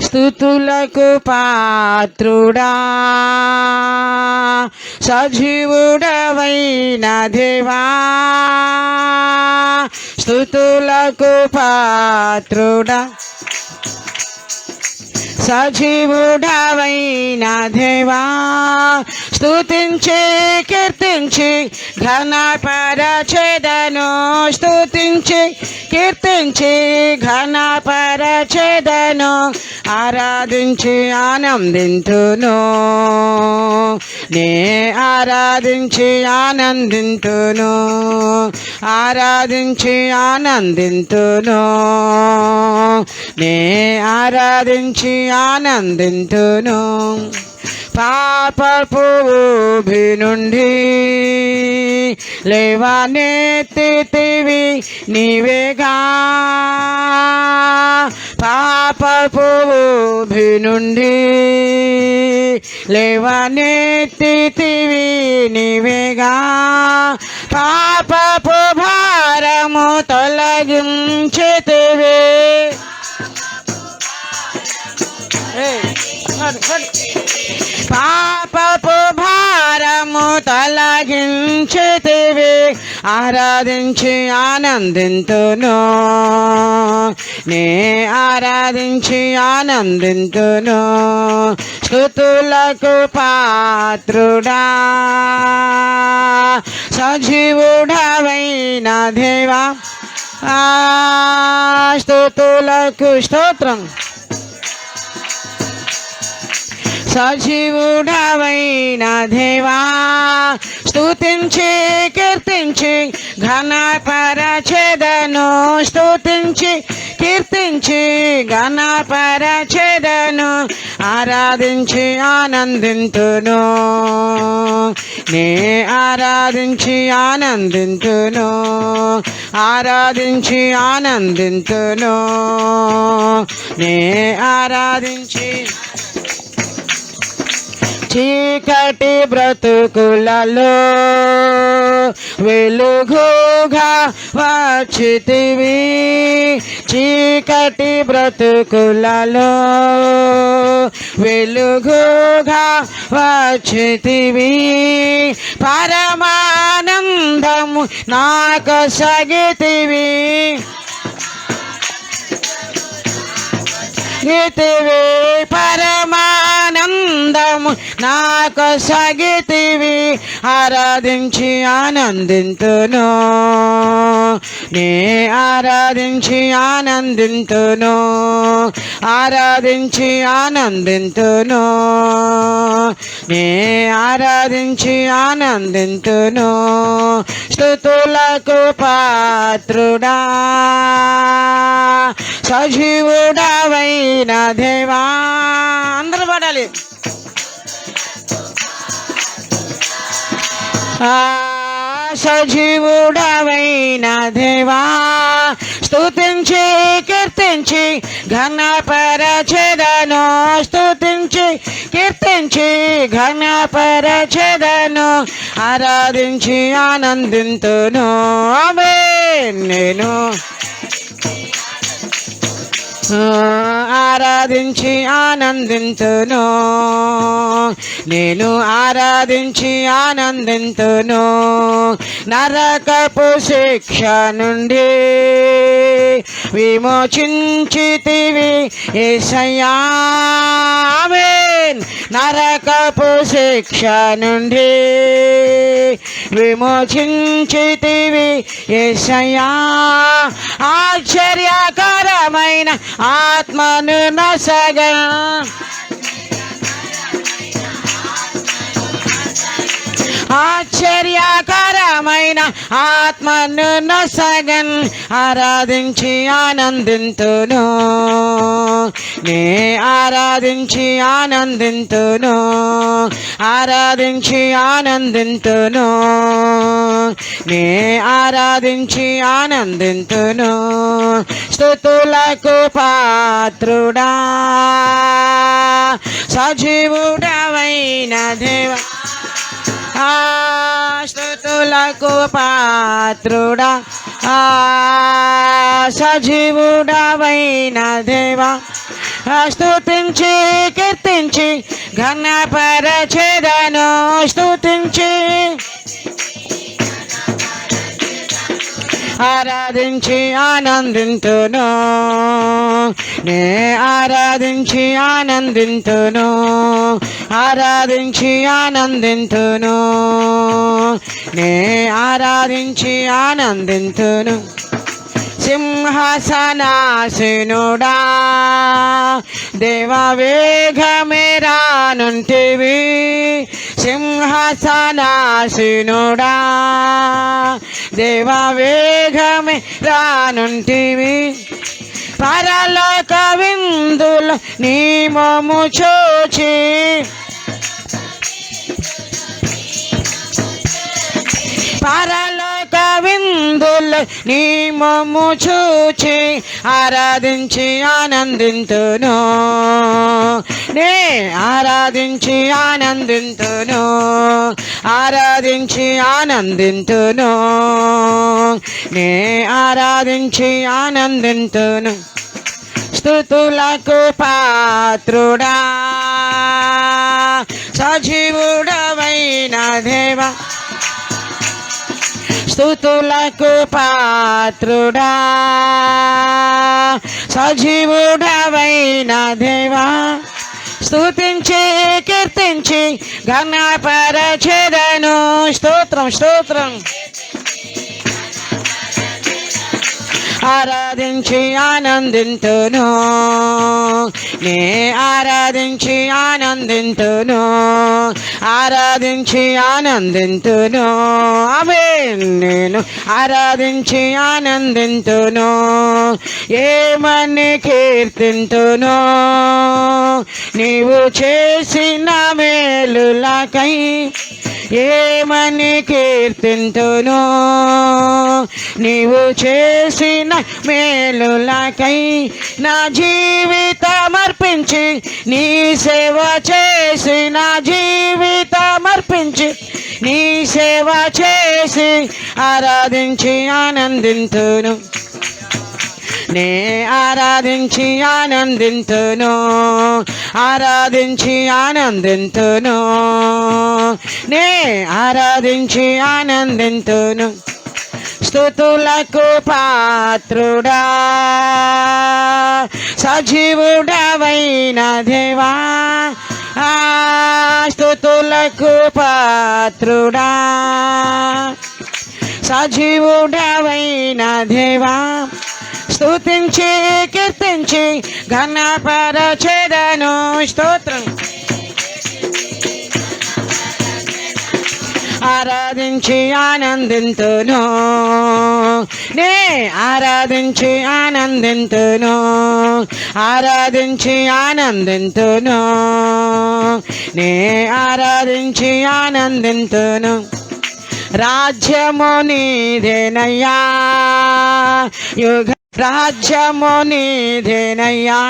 స్థుతులకు పాత్రుడా. సజీవుడవైన దేవా. స్థుతులకు పాత్రుడా. సజీవుడవైన దేవా. స్తుతించి కీర్తించి ఘనపరచెదను. స్తుతించి కీర్తించి ఘనపరచెదను. ఆరాధించి ఆనందింతును. నే ఆరాధించి ఆనందింతును. ఆరాధించి ఆనందింతును. నే ఆరాధించి ఆనందింతును. పాపపు ఊబి నుండి లేవనెత్తితివి నీవేగా పాపపు నుండి లేవనెత్తితివి నీవేగా పాపపు భారము తొలగించితివి పాపపు భారము తొలగించితివి ఆరాధించి ఆనందింతును. నే ఆరాధించి ఆనందింతును. స్థుతులకు పాత్రుడా. సజీవుడవైన దేవా. ఆ స్తోత్రం. సజీవుడవైన దేవా స్తుతించి కీర్తించి ఘనపరచెదను. స్తుతించి కీర్తించి ఘనపరచెదను. ఆరాధించి ఆనందింతును. నే ఆరాధించి ఆనందింతును. ఆరాధించి ఆనందింతును. నే ఆరాధించి చీకటి బ్రతుకులలో వెలుగుగా వచ్చితివి చీకటి బ్రతుకులలో వెలుగుగా వచ్చితివి పరమానందము నాకు సగితివి. గీతివి పరమా నాకు సగితివి ఆరాధించి ఆనందింతును. నే ఆరాధించి ఆనందింతును ఆరాధించి ఆనందింతును. నే ఆరాధించి ఆనందింతును స్థుతులకు పాత్రుడా. సజీవుడవైన దేవా. అందరూ పడాలి. సజీవుడవైన దేవా స్తుతించి కీర్తించి ఘనపరచెదను. స్తుతించి కీర్తించి ఘనపరచెదను. ఆరాధించి ఆనందింతును. అవే నేను ఆరాధించి ఆనందింతును. నేను ఆరాధించి ఆనందింతును. నరకపు శిక్ష నుండి విమోచించితివి ఏసయ్యా. నరకపు శిక్ష నుండి విమోచించితివి ఏసయ్యా ఆశ్చర్యకరమైన ఆత్మను నసగా ఆశ్చర్యకరమైన ఆత్మను నసగన్ ఆరాధించి ఆనందింతును. నే ఆరాధించి ఆనందింతును. ఆరాధించి ఆనందింతును. నే ఆరాధించి ఆనందింతును. స్థుతులకు పాత్రుడా. సజీవుడవైన దేవ. స్థుతులకు పాత్రుడా ఆ సజీవుడవైన దేవా స్తుతించి కీర్తించి ఘనపరచేదను స్తుతించి. ఆరాధించి ఆనందింతును. నే ఆరాధించి ఆనందింతును. ఆరాధించి ఆనందింతును. నే ఆరాధించి ఆనందింతును. సింహాసనాసీనుడా. దేవ వేగమేరానుంటివి సింహాసనాసీనుడా. దేవ వేగమే రానుంటివి. పరలోక విందులు నీ మము చూచి పరలోక విందులు నీ మమ్ము చూచి ఆరాధించి ఆనందింతును. నే ఆరాధించి ఆనందింతును. ఆరాధించి ఆనందింతును. నే ఆరాధించి ఆనందింతును. స్థుతులకు పాత్రుడా. సజీవుడవైన దేవా. స్థుతులకు పాత్రుడా. సజీవుడవైన దేవా స్తుతించి కీర్తించి ఘనపరచెదను స్తోత్రం స్తోత్రం. ఆరాధించి ఆనందింతును. నే ఆరాధించి ఆనందింతును. ఆరాధించి ఆనందింతును. అవే నేను ఆరాధించి ఆనందింతును. ఏమని కీర్తింతును? నీవు చేసిన మేలులకై ఏమని కీర్తింతును? నీవు చేసిన మేలులకై నా జీవితం అర్పించి నీ సేవ చేసి నా జీవితం అర్పించి నీ సేవ చేసి ఆరాధించి ఆనందింతును. నే ఆరాధించి ఆనందింతును. ఆరాధించి ఆనందింతును. నే ఆరాధించి ఆనందింతును. స్థుతులకు పాత్రుడా. సజీవుడవైన దేవా. ఆ స్థుతులకు పాత్రుడా. సజీవుడవైన దేవా. స్తుతించి కీర్తించి ఘనపరచెదను. స్తోత్రం. ఆరాధించి ఆనందింతును. నే ఆరాధించి ఆనందింతును. ఆరాధించి ఆనందింతును. నే ఆరాధించి ఆనందింతును. రాజ్యము నీదేనయ్యా. యుగ రాజ్యము నీదేనయ్యా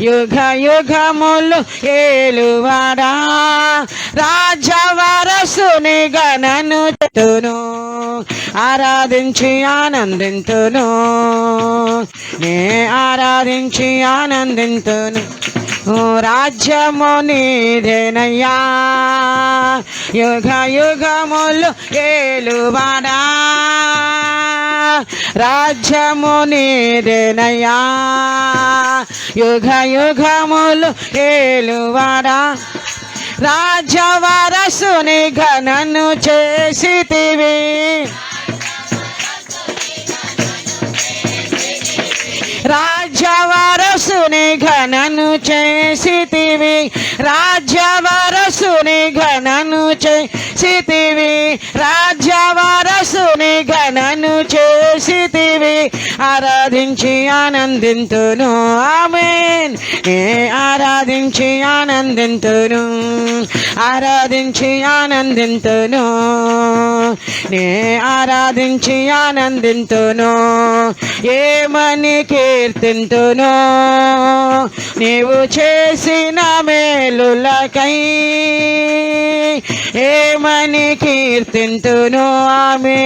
యుగ యుగములు ఏలువాడా రాజవరసుని గణను చెట్టును ఆరాధించి ఆనందింతును. నే ఆరాధించి ఆనందింతును. రాజ్యము నీదేనయ్యా యుగ యుగములు ఏలువాడా. రాజ్యము నీదేనయ్యా యుగ యుగములు ఏలువాడా. రాజవరసుని ఘనను చేసితివి. వరసుని ఘనను చేసితివి. రాజ్యవరసుని ఘనను చేసితివి. రాజ్యవరసుని ఘనను చేసితివి. ఆరాధించి ఆనందింతును. ఆమెన్. ఆరాధించి ఆనందింతును ఆరాధించి ఆనందింతును. నే ఆరాధించి ఆనందింతును ఏమని కీర్తింతును. నీవు చేసిన మేలులకై ఏమని కీర్తింతును ఆమె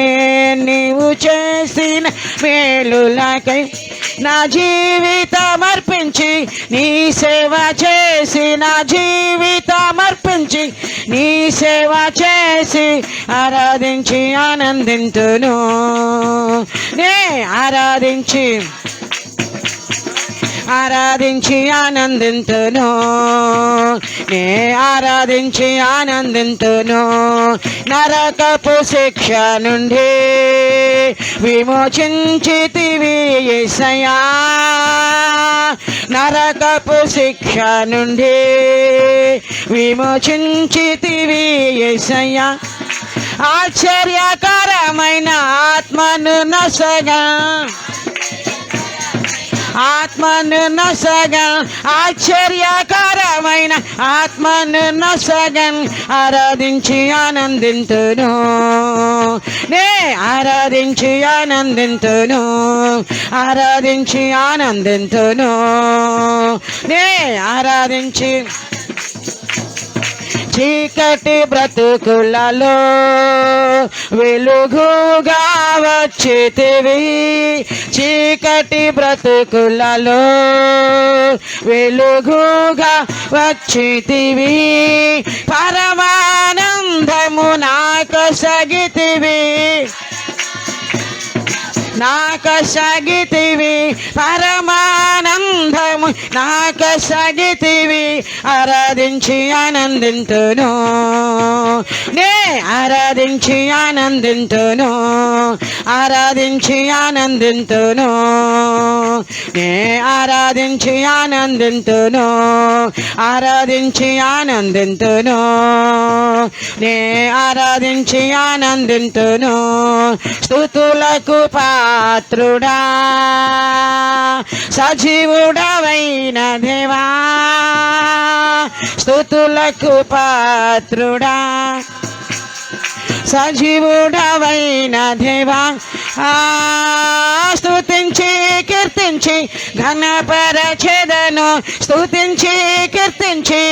నీవు చేసిన మేలులకై. నా జీవితం అర్పించి నీ సేవ చేసి నా జీవితం అర్పించి నీ సేవ చేసి ఆరాధించి ఆనందింతును. నే ఆరాధించి ఆరాధించి ఆనందింతును. నే ఆరాధించి ఆనందింతును. నరకపు శిక్ష నుండి విమోచించితివి యేసయ్యా నరకపు శిక్ష నుండి విమోచించితివి యేసయ్యా ఆశ్చర్యకరమైన ఆత్మను నసగా ఆత్మను నసగన్ ఆశ్చర్యకరమైన ఆత్మను నసగన్ ఆరాధించి ఆనందింతును. నే ఆరాధించి ఆనందింతును ఆరాధించి ఆనందింతును. నే ఆరాధించి చీకటి బ్రతుకులలో వెలుగుగా వచ్చితివి చీకటి బ్రతుకులలో వెలుగుగా వచ్చితివి పరమానందము నాకు సగితివి. నాక సగితివి పరమానందము నాక సగితివి ఆరాధించి ఆనందింతును. నే ఆరాధించి ఆనందింతును ఆరాధించి ఆనందింతును. నే ఆరాధించి ఆనందింతును. ఆరాధించి ఆనందింతును. నే ఆరాధించి ఆనందింతును. స్థుతులకు పాత్రుడా. సజీవుడవైన దేవా. స్థుతులకు పాత్రుడా. సజీవుడవైన దేవా. స్తుతించి కీర్తించి ఘనపరచెదను స్తుతించి కీర్తించి.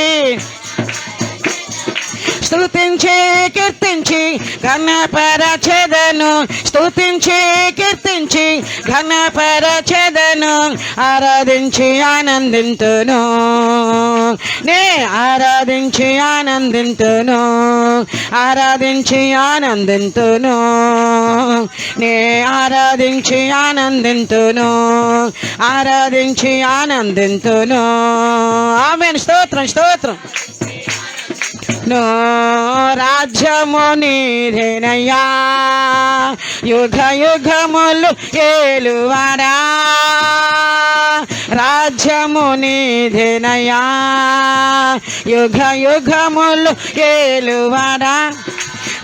స్తుతించి కీర్తించి ఘనపరచెదను. స్తుతించి కీర్తించి ఘనపరచెదను. ఆరాధించి ఆనందింతును. నే ఆరాధించి ఆనందింతును. ఆరాధించి ఆనందింతును. నే ఆరాధించి ఆనందింతును. ఆరాధించి ఆనందింతును. ఆమె స్తోత్రం స్తోత్రం. నో రాజ్యము నీరేనయ్యా యుగ యుగములు ఏలువరా రాజ్యము నీదేనయ్యా యుగ యుగములు ఏలువాడా.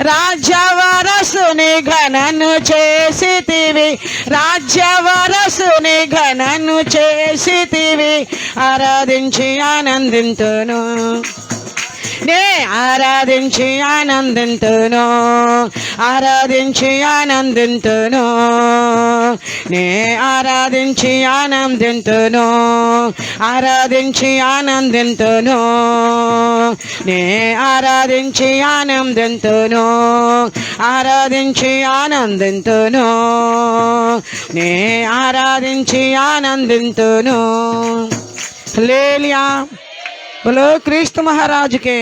రాజ్యవరసుని ఘనను చేసితివి. రాజ్యవరసుని ఘనను చేసితివి. ఆరాధించి ఆనందింతును. నే ఆరాధించి ఆనందింతును. ఆరాధించి ఆనందింతును. నే ఆరాధించి ఆనందింతును. ఆరాధించి ఆనందింతును. నే ఆరాధించి ఆనందింతును. ఆరాధించి ఆనందింతును. నే ఆరాధించి ఆనందింతును. లేలియా బలో క్రీస్తు మహారాజుకే